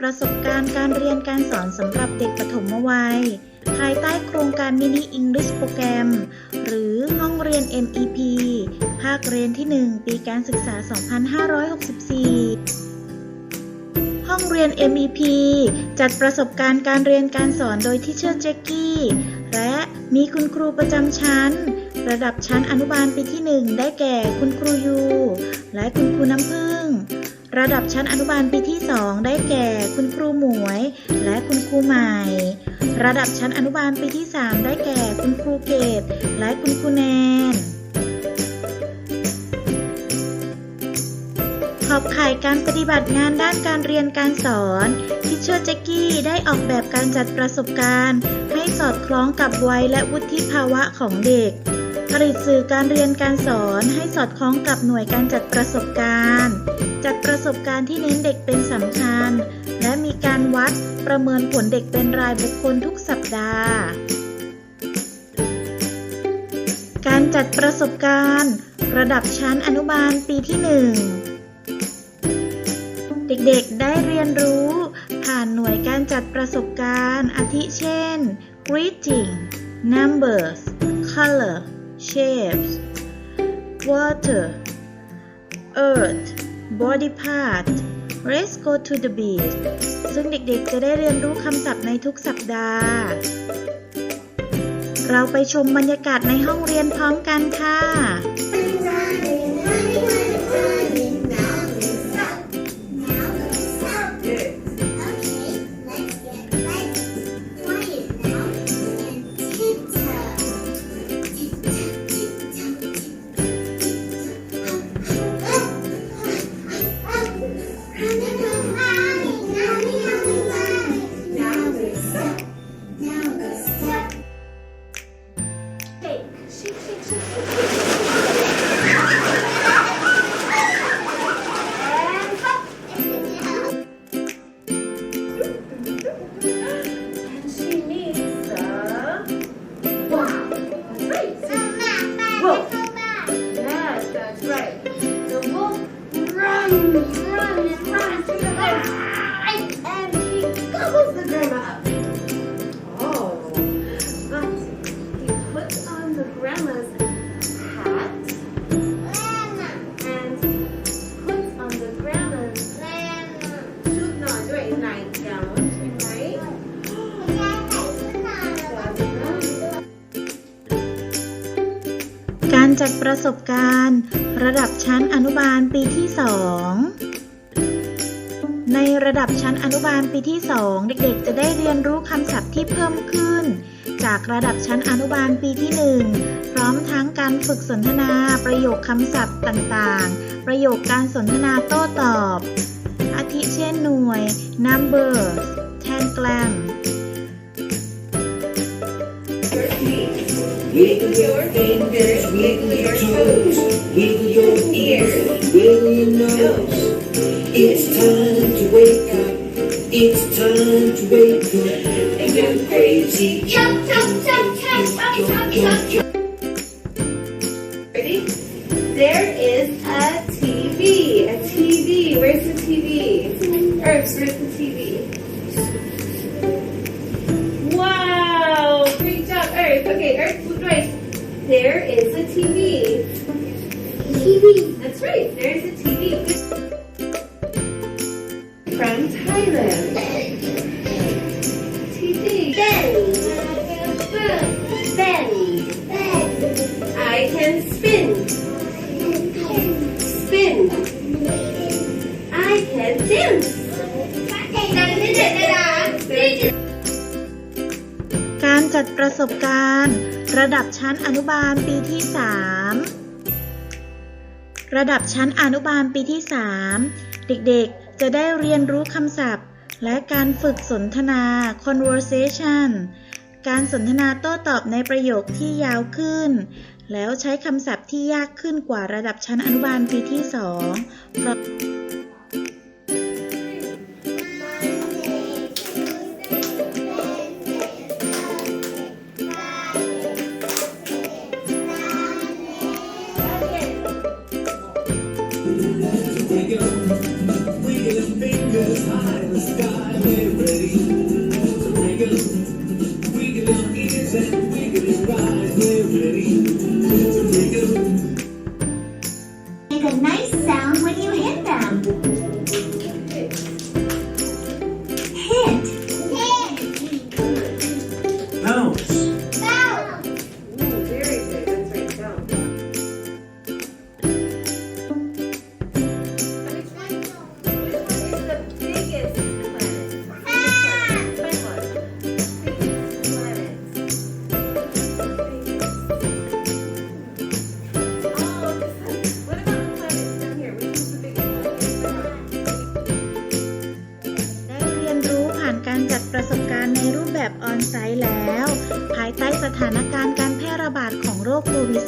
ประสบการณ์การเรียนการสอนสำหรับเด็กปฐมวัย ภายใต้โครงการมินิ English โปรแกรมหรือห้องเรียน MEP ภาคเรียนที่ 1 ปีการศึกษา 2564ห้องเรียน MEP จัดประสบการณ์การเรียนการสอนโดยที่เชอร์เจกกี้ และมีคุณครูประจำชั้น ระดับชั้นอนุบาลปีที่ 1 ได้แก่คุณครูยู และคุณครูน้ำพึ่ง ระดับชั้นอนุบาลปีที่ 2 ได้แก่ คุณครูหมวย และคุณครูใหม่ ระดับชั้นอนุบาลปีที่ 3 ได้แก่ คุณครูเกตและคุณครูแนนขอบข่ายการปฏิบัติงานด้านการเรียนการสอนทิเชอร์แจ็กกี้ได้ออกแบบการจัดประสบการณ์ ให้สอดคล้องกับวัยและวุฒิภาวะของเด็ก ผลิตสื่อการเรียนการสอนให้สอดคล้องกับหน่วยการจัดประสบการณ์ จัดประสบการณ์ที่เน้นเด็กเป็นสำคัญ และมีการวัดประเมินผลเด็กเป็นรายบุคคลทุกสัปดาห์ การจัดประสบการณ์ ระดับชั้นอนุบาลปีที่ 1 เด็กๆได้เรียนรู้ผ่านหน่วยการจัดประสบการณ์อาทิเช่น greeting numbers color shapes water earth body part let's go to the beach ซึ่งเด็กๆจะได้เรียนรู้คำศัพท์ในทุกสัปดาห์ เราไปชมบรรยากาศในห้องเรียนพร้อมกันค่ะ การจัดประสบการณ์ ระดับชั้นอนุบาลปีที่ 2 ในระดับชั้นอนุบาลปีที่ 2 เด็กๆ จะได้เรียนรู้คำศัพท์ที่เพิ่มขึ้น จากระดับชั้นอนุบาลปีที่ 1 พร้อมทั้งการฝึกสนทนา ประโยคคำศัพท์ต่างๆ ประโยคการสนทนาโต้ตอบ อาทิเช่นหน่วย numbers tangram Wiggle your fingers, wiggle your toes, wiggle your ears, wiggle your nose. It's time to wake up. It's time to wake up and go crazy. Jump, jump, jump, jump, jump, jump, jump. Ready? There is a TV. A TV. Where's the TV? Earth, where's the TV? There is a TV. TV. That's right. There's a TV. From Thailand. TV. Belly. Belly. I can spin. Spin. I can dance. การจัดประสบการณ์ ระดับชั้นอนุบาลปีที่ 3 ระดับชั้นอนุบาลปีที่ 3 เด็กๆ จะได้เรียนรู้คำศัพท์ และการฝึกสนทนา conversation การสนทนาโต้ตอบในประโยคที่ยาวขึ้น แล้วใช้คำศัพท์ที่ยากขึ้นกว่าระดับชั้นอนุบาลปีที่ 2 เพราะ ในรูปแบบออนไซต์แล้ว ภายใต้สถานการณ์การแพร่ระบาดของโรคโควิด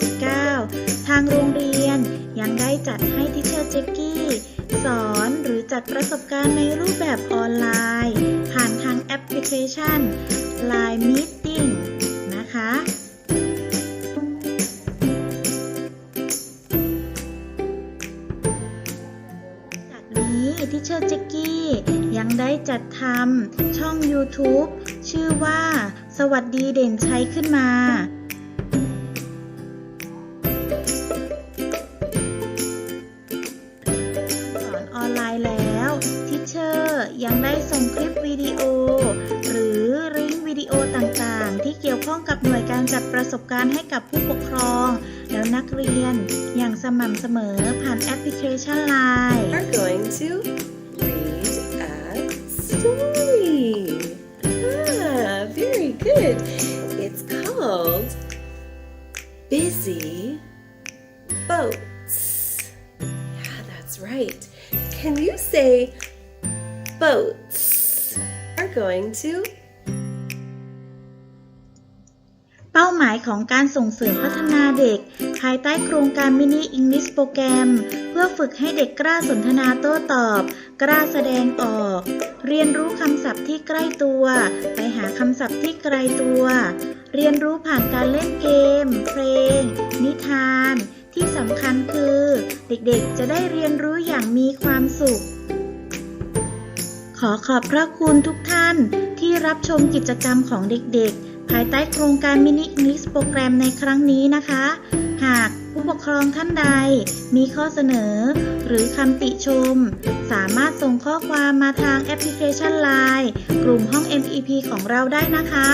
-19 ทางโรงเรียนยังได้จัดให้ทิเชอร์เจกกี้สอนหรือจัดประสบการณ์ในรูปแบบออนไลน์ ผ่านทางแอปพลิเคชัน Line Meeting นะคะจากนี้ทิเชอร์เจกกี้ยังได้จัดทำช่อง YouTube ชื่อว่า สวัสดีเด่นชัยขึ้นมาสอนออนไลน์แล้วทิเชอร์ยังได้ส่งคลิปวิดีโอ หรือลิงก์วิดีโอต่างๆ ที่เกี่ยวข้องกับหน่วยการจัดประสบการณ์ให้กับผู้ปกครอง แล้วนักเรียนอย่างสม่ำเสมอผ่านแอปพลิเคชัน Line are going to good. It's called Busy Boats. Yeah, that's right. Can you say boats are going to ป้าหมายของการส่งเสริมพัฒนาเด็ก ภายใต้โครงการมินิอิงลิสโปรแกรม เพื่อฝึกให้เด็กกล้าสนทนาโต้ตอบ กล้าแสดงออก เรียนรู้คำศัพท์ที่ใกล้ตัว ไปหาคำศัพท์ที่ไกลตัว เรียนรู้ผ่านการเล่นเกม เพลง นิทาน ที่สำคัญคือ เด็กๆจะได้เรียนรู้อย่างมีความสุข ขอขอบพระคุณทุกท่านที่รับชมกิจกรรมของเด็กๆ ภายใต้โครงการมินิอิงลิสโปรแกรมในครั้งนี้นะคะ หากผู้ปกครองท่านใดมีข้อเสนอ หรือคำติชม สามารถส่งข้อความมาทางแอปพลิเคชัน Line กลุ่มห้อง MEP ของเราได้นะคะ